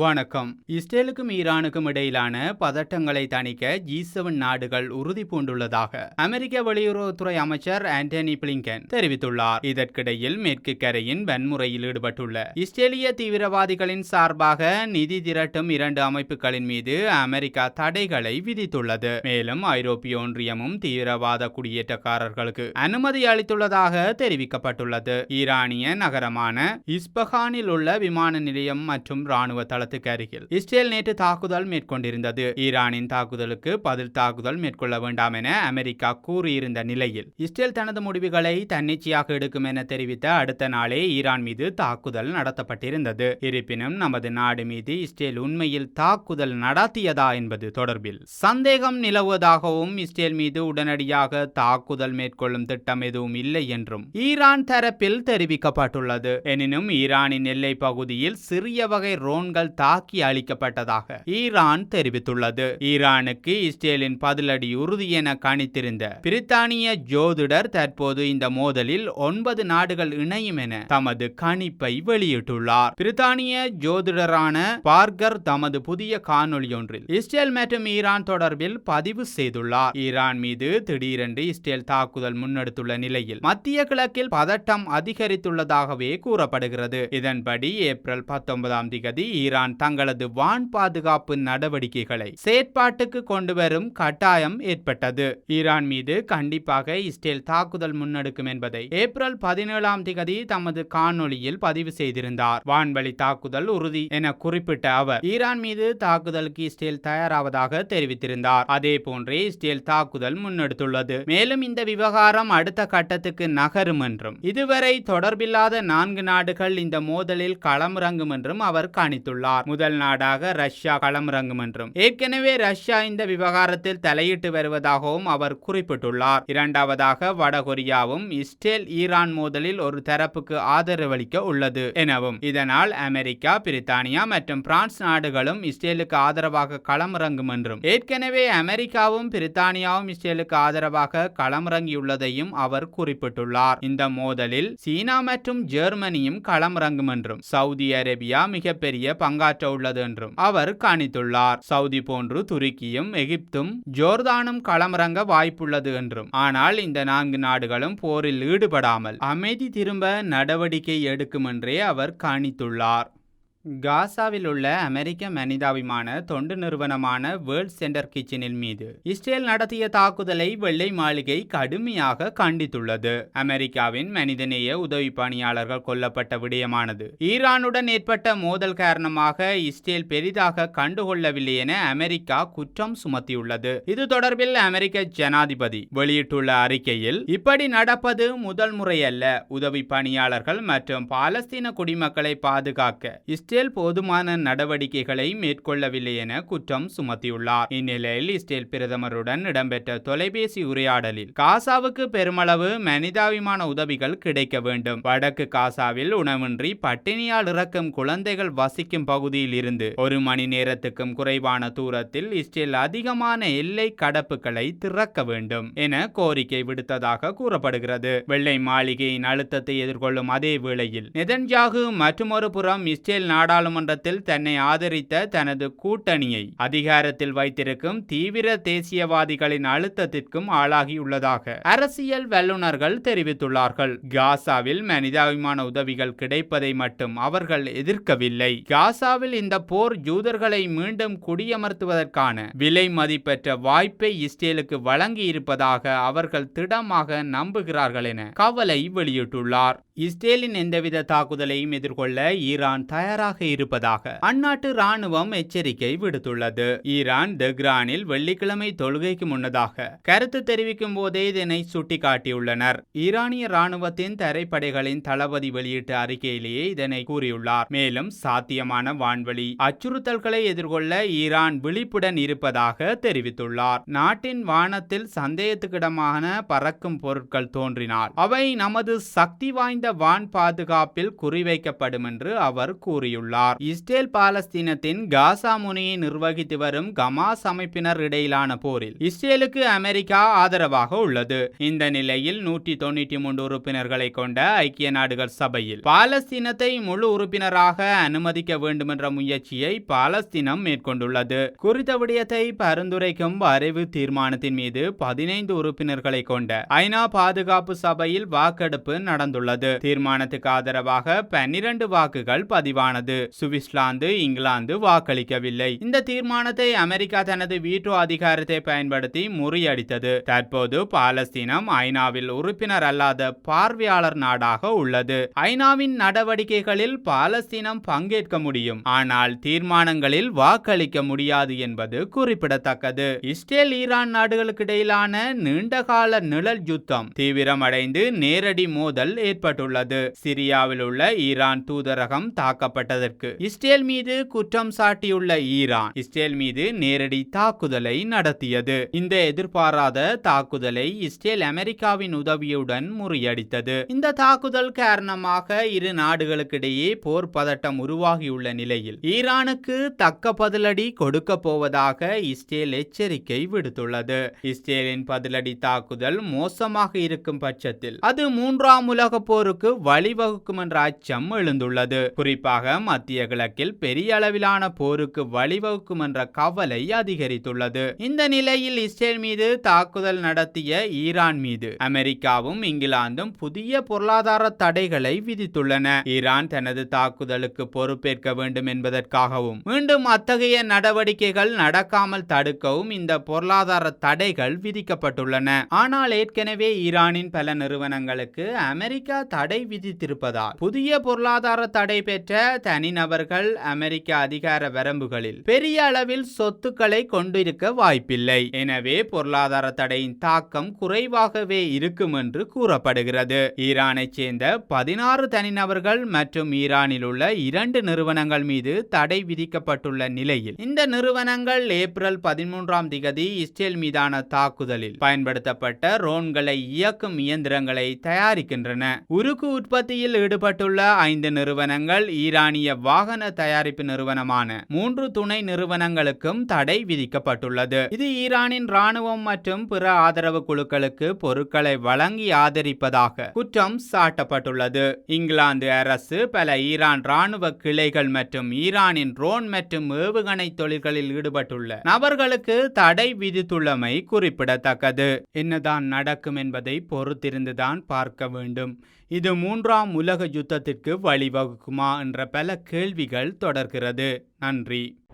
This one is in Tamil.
வணக்கம். இஸ்ரேலுக்கும் ஈரானுக்கும் இடையிலான பதட்டங்களை தணிக்க ஜி செவன் நாடுகள் உறுதி பூண்டுள்ளதாக அமெரிக்க வெளியுறவுத்துறை அமைச்சர் ஆண்டனி பிளிங்கன் தெரிவித்துள்ளார். இதற்கிடையில் மேற்கு கரையின் வன்முறையில் ஈடுபட்டுள்ள இஸ்ரேலிய தீவிரவாதிகளின் சார்பாக நிதி திரட்டும் இரண்டு அமைப்புகளின் மீது அமெரிக்கா தடைகளை விதித்துள்ளது. மேலும் ஐரோப்பிய ஒன்றியமும் தீவிரவாத குடியேற்றக்காரர்களுக்கு அனுமதி அளித்துள்ளதாக தெரிவிக்கப்பட்டுள்ளது. ஈரானிய நகரமான இஸ்பஹானில் உள்ள விமான நிலையம் மற்றும் ராணுவ பள்ளத்துக்கு அருகில். இஸ்ரேல் நேற்று தாக்குதல் மேற்கொண்டிருந்தது. ஈரானின் தாக்குதலுக்கு பதில் தாக்குதல் மேற்கொள்ள வேண்டாம் என அமெரிக்கா கூறியிருந்த நிலையில் இஸ்ரேல் தனது முடிவுகளை தன்னிச்சையாக எடுக்கும் என தெரிவித்த அடுத்த நாளே ஈரான் மீது தாக்குதல் நடத்தப்பட்டிருந்தது. இருப்பினும் நமது நாடு மீது இஸ்ரேல் உண்மையில் தாக்குதல் நடத்தியதா என்பது தொடர்பில் சந்தேகம் நிலவுவதாகவும் இஸ்ரேல் மீது உடனடியாக தாக்குதல் மேற்கொள்ளும் திட்டம் எதுவும் இல்லை என்றும் ஈரான் தரப்பில் தெரிவிக்கப்பட்டுள்ளது. எனினும் ஈரானின் எல்லை பகுதியில் சிறிய வகை ரோன்கள் ட்ரோன்கள் தாக்கி அளிக்கப்பட்டதாக ஈரான் தெரிவித்துள்ளது. ஈரானுக்கு இஸ்ரேலின் பதிலடி உறுதி என கணித்திருந்த பிரித்தானிய ஜோதிடர் தற்போது இந்த மோதலில் ஒன்பது நாடுகள் இணையும் என தமது கணிப்பை வெளியிட்டுள்ளார். பிரித்தானிய ஜோதிடரான பார்கர் தமது புதிய காணொளியொன்றில் இஸ்ரேல் மற்றும் ஈரான் தொடர்பில் பதிவு செய்துள்ளார். ஈரான் மீது திடீரென்று இஸ்ரேல் தாக்குதல் முன்னெடுத்துள்ள நிலையில் மத்திய கிழக்கில் பதட்டம் அதிகரித்துள்ளதாகவே கூறப்படுகிறது. இதன்படி ஏப்ரல் பத்தொன்பதாம் திகதி ஈரான் தங்களது வான் பாதுகாப்பு நடவடிக்கைகளை. செயற்பாட்டுக்கு கொண்டு வரும் கட்டாயம் ஏற்பட்டது. ஈரான் மீது கண்டிப்பாக இஸ்ரேல் தாக்குதல் முன்னெடுக்கும் என்பதை ஏப்ரல் பதினேழாம் திகதி தமது காணொளியில் பதிவு செய்திருந்தார். வான்வழி தாக்குதல் உறுதி என குறிப்பிட்ட அவர் ஈரான் மீது தாக்குதலுக்கு இஸ்ரேல் தயாராவதாக தெரிவித்திருந்தார். அதே போன்றே இஸ்ரேல் தாக்குதல் முன்னெடுத்துள்ளது. மேலும் இந்த விவகாரம் அடுத்த கட்டத்துக்கு நகரும் என்றும் இதுவரை தொடர்பில்லாத நான்கு நாடுகள் இந்த மோதலில் களமிறங்கும் என்றும் அவர் கணித்துள்ளார். முதல் நாடாக ரஷ்யா களமிறங்கும் என்றும் ஏற்கனவே ரஷ்யா இந்த விவகாரத்தில் தலையிட்டு வருவதாகவும் அவர் குறிப்பிட்டுள்ளார். இரண்டாவதாக வடகொரியாவும் இஸ்ரேல் ஈரான் மோதலில் ஒரு தரப்புக்கு ஆதரவளிக்க உள்ளது எனவும் இதனால் அமெரிக்கா பிரித்தானியா மற்றும் பிரான்ஸ் நாடுகளும் இஸ்ரேலுக்கு ஆதரவாக களமிறங்கும் என்றும் ஏற்கனவே அமெரிக்காவும் பிரித்தானியாவும் இஸ்ரேலுக்கு ஆதரவாக களமிறங்கியுள்ளதையும் அவர் குறிப்பிட்டுள்ளார். இந்த மோதலில் சீனா மற்றும் ஜெர்மனியும் களமிறங்கும் என்றும் சவுதி அரேபியா மிகப்பெரிய பங்கு பங்காற்ற உள்ளது என்றும் அவர் கணித்துள்ளார். சவுதி போன்று துருக்கியும் எகிப்தும் ஜோர்தானும் களமிறங்க வாய்ப்புள்ளது என்றும். ஆனால் இந்த நான்கு நாடுகளும் போரில் ஈடுபடாமல் அமைதி திரும்ப நடவடிக்கை எடுக்கும் என்றே அவர் கணித்துள்ளார். காசாவில் உள்ள அமெரிக்க மனிதாபிமான தொண்டு நிறுவனமான வேர்ல்ட் சென்டர் கிச்சனின் மீது இஸ்ரேல் நடத்திய தாக்குதலை வெள்ளை மாளிகை கடுமையாக கண்டித்துள்ளது. அமெரிக்காவின் மனிதநேய உதவி பணியாளர்கள் கொல்லப்பட்ட விடயமானது ஈரானுடன் ஏற்பட்ட மோதல் காரணமாக இஸ்ரேல் பெரிதாக கண்டுகொள்ளவில்லை என அமெரிக்கா குற்றம் சுமத்தியுள்ளது. இது தொடர்பில் அமெரிக்க ஜனாதிபதி வெளியிட்டுள்ள அறிக்கையில் இப்படி நடப்பது முதல் முறையல்ல. உதவி பணியாளர்கள் மற்றும் பாலஸ்தீன குடிமக்களை பாதுகாக்க இஸ்ரேல் போதுமான நடவடிக்கைகளை மேற்கொள்ளவில்லை என குற்றம் சுமத்தியுள்ளார். இந்நிலையில் இஸ்ரேல் பிரதமருடன் இடம்பெற்ற தொலைபேசி உரையாடலில் காசாவுக்கு பெருமளவு மனிதாபிமான உதவிகள் கிடைக்க வேண்டும். வடக்கு காசாவில் உணவின்றி பட்டினியால் இறக்கும் குழந்தைகள் வசிக்கும் பகுதியில் இருந்து ஒரு மணி நேரத்துக்கும் குறைவான தூரத்தில் இஸ்ரேல் அதிகமான எல்லை கடப்புகளை திறக்க வேண்டும் என கோரிக்கை விடுத்ததாக கூறப்படுகிறது. வெள்ளை மாளிகையின் அழுத்தத்தை எதிர்கொள்ளும் அதே வேளையில் நெதன்ஜாகு மற்றொரு புறம் இஸ்ரேல் நாடாளுமன்றத்தில் தன்னை ஆதரித்த தனது கூட்டணியை அதிகாரத்தில் வைத்திருக்கும் தீவிர தேசியவாதிகளின் அழுத்தத்திற்கும் ஆளாகியுள்ளதாக அரசியல் வல்லுநர்கள் தெரிவித்துள்ளார்கள். காசாவில் மனிதாபிமான உதவிகள் கிடைப்பதை மட்டும் அவர்கள் எதிர்க்கவில்லை. காசாவில் இந்த போர் ஜூதர்களை மீண்டும் குடியமர்த்துவதற்கான விலை மதிப்பெற்ற வாய்ப்பை இஸ்ரேலுக்கு வழங்கி இருப்பதாக அவர்கள் திடமாக நம்புகிறார்கள் என கவலை வெளியிட்டுள்ளார். இஸ்ரேலின் எந்தவித தாக்குதலையும் எதிர்கொள்ள ஈரான் தயாராக இருப்பதாக அந்நாட்டு ராணுவம் எச்சரிக்கை விடுத்துள்ளது. ஈரான் தெஹ்ரானில் வெள்ளிக்கிழமை தொழுகைக்கு முன்னதாக கருத்து தெரிவிக்கும் போதே இதனை சுட்டிக்காட்டியுள்ளனர். ஈரானிய ராணுவத்தின் தரைப்படைகளின் தளபதி வெளியிட்ட அறிக்கையிலேயே இதனை கூறியுள்ளார். மேலும் சாத்தியமான வான்வழி அச்சுறுத்தல்களை எதிர்கொள்ள ஈரான் விழிப்புடன் இருப்பதாக தெரிவித்துள்ளார். நாட்டின் வானத்தில் சந்தேகத்துக்கிடமான பறக்கும் பொருட்கள் தோன்றினால் அவை நமது சக்தி வாய்ந்த வான் பாதுகாப்பில் குறிவைக்கப்படும் என்று அவர் கூறியுள்ளார். கூறியுள்ளார் இஸ்ரேல் பாலஸ்தீனத்தின் காசா முனையை நிர்வகித்து வரும் கமாஸ் அமைப்பினர் இடையிலான போரில் இஸ்ரேலுக்கு அமெரிக்கா ஆதரவாக உள்ளது. இந்த நிலையில் நூற்றி தொண்ணூற்றி மூன்று உறுப்பினர்களை கொண்ட ஐக்கிய நாடுகள் சபையில் பாலஸ்தீனத்தை முழு உறுப்பினராக அனுமதிக்க வேண்டுமென்ற முயற்சியை பாலஸ்தீனம் மேற்கொண்டுள்ளது. குறித்த விடயத்தை பரிந்துரைக்கும் வரைவு தீர்மானத்தின் மீது பதினைந்து உறுப்பினர்களை கொண்ட ஐநா பாதுகாப்பு சபையில் வாக்கெடுப்பு நடந்துள்ளது. தீர்மானத்துக்கு ஆதரவாக பன்னிரண்டு வாக்குகள் பதிவானது. சுவிட்சர்லாந்து இங்கிலாந்து வாக்களிக்கவில்லை. இந்த தீர்மானத்தை அமெரிக்கா தனது வீட்டோ அதிகாரத்தை பயன்படுத்தி முறியடித்தது. தற்போது பாலஸ்தீனம் ஐநாவில் உறுப்பினர் அல்லாத பார்வையாளர் நாடாக உள்ளது. ஐநாவின் நடவடிக்கைகளில் பாலஸ்தீனம் பங்கேற்க முடியும். ஆனால் தீர்மானங்களில் வாக்களிக்க முடியாது என்பது குறிப்பிடத்தக்கது. இஸ்ரேல் ஈரான் நாடுகளுக்கு இடையிலான நீண்டகால நிழல் யுத்தம் தீவிரமடைந்து நேரடி மோதல் ஏற்பட்டுள்ளது. சிரியாவில் உள்ள ஈரான் தூதரகம் தாக்கப்பட்டது தாக்கப்பட்டதற்கு இஸ்ரேல் மீது குற்றம் சாட்டியுள்ள ஈரான் இஸ்ரேல் மீது நேரடி தாக்குதலை நடத்தியது. இந்த எதிர்பாராத தாக்குதலை இஸ்ரேல் அமெரிக்காவின் உதவியுடன் முறியடித்தது. இந்த தாக்குதல் காரணமாக இரு நாடுகளுக்கிடையே போர் பதட்டம் உருவாகியுள்ள நிலையில் ஈரானுக்கு தக்க பதிலடி கொடுக்க போவதாக இஸ்ரேல் எச்சரிக்கை விடுத்துள்ளது. இஸ்ரேலின் பதிலடி தாக்குதல் மோசமாக இருக்கும் பட்சத்தில் அது மூன்றாம் உலக போருக்கு வழிவகுக்கும் என்ற அச்சம் எழுந்துள்ளது. குறிப்பாக மத்திய கிழக்கில் பெரிய அளவிலான போருக்கு வழிவகுக்கும் என்ற கவலை அதிகரித்துள்ளது. இந்த நிலையில் இஸ்ரேல் மீது தாக்குதல் நடத்திய ஈரான் மீது அமெரிக்காவும் இங்கிலாந்தும் புதிய பொருளாதார தடைகளை விதித்துள்ளன. ஈரான் தனது தாக்குதலுக்கு பொறுப்பேற்க வேண்டும் என்பதற்காகவும் மீண்டும் அத்தகைய நடவடிக்கைகள் நடக்காமல் தடுக்கவும் இந்த பொருளாதார தடைகள் விதிக்கப்பட்டுள்ளன. ஆனால் ஏற்கனவே ஈரானின் பல நிறுவனங்களுக்கு அமெரிக்கா தடை விதித்திருப்பதால் புதிய பொருளாதார தடை பெற்ற தனிநபர்கள் அமெரிக்க அதிகார வரம்புகளில் பெரிய அளவில் சொத்துக்களை கொண்டிருக்க வாய்ப்பில்லை. எனவே பொருளாதார தடையின் தாக்கம் குறைவாகவே இருக்கும் என்று கூறப்படுகிறது. ஈரானை சேர்ந்த பதினாறு தனிநபர்கள் மற்றும் ஈரானில் உள்ள இரண்டு நிறுவனங்கள் மீது தடை விதிக்கப்பட்டுள்ள நிலையில் இந்த நிறுவனங்கள் ஏப்ரல் பதிமூன்றாம் திகதி இஸ்ரேல் மீதான தாக்குதலில் பயன்படுத்தப்பட்ட ரோன்களை இயக்கும் இயந்திரங்களை தயாரிக்கின்றன. உருக்கு உற்பத்தியில் ஈடுபட்டுள்ள ஐந்து நிறுவனங்கள் ஈரானிய வாகன தயாரிப்பு நிறுவனமான மூன்று துணை நிறுவனங்களுக்கும் தடை விதிக்கப்பட்டுள்ளது. இது ஈரானின் ராணுவம் மற்றும் பிற ஆதரவு குழுக்களுக்கு பொருட்களை வழங்கி ஆதரிப்பதாக குற்றம் சாட்டப்பட்டுள்ளது. இங்கிலாந்து அரசு பல ஈரான் ராணுவ கிளைகள் மற்றும் ஈரானின் ட்ரோன் மற்றும் ஏவுகணை தொழில்களில் ஈடுபட்டுள்ள நபர்களுக்கு தடை விதித்துள்ளமை குறிப்பிடத்தக்கது. என்னதான் நடக்கும் என்பதை பொறுத்திருந்துதான் பார்க்க வேண்டும். இது மூன்றாம் உலக யுத்தத்திற்கு வழிவகுக்குமா என்ற பல பல கேள்விகள் தொடர்கிறது. நன்றி.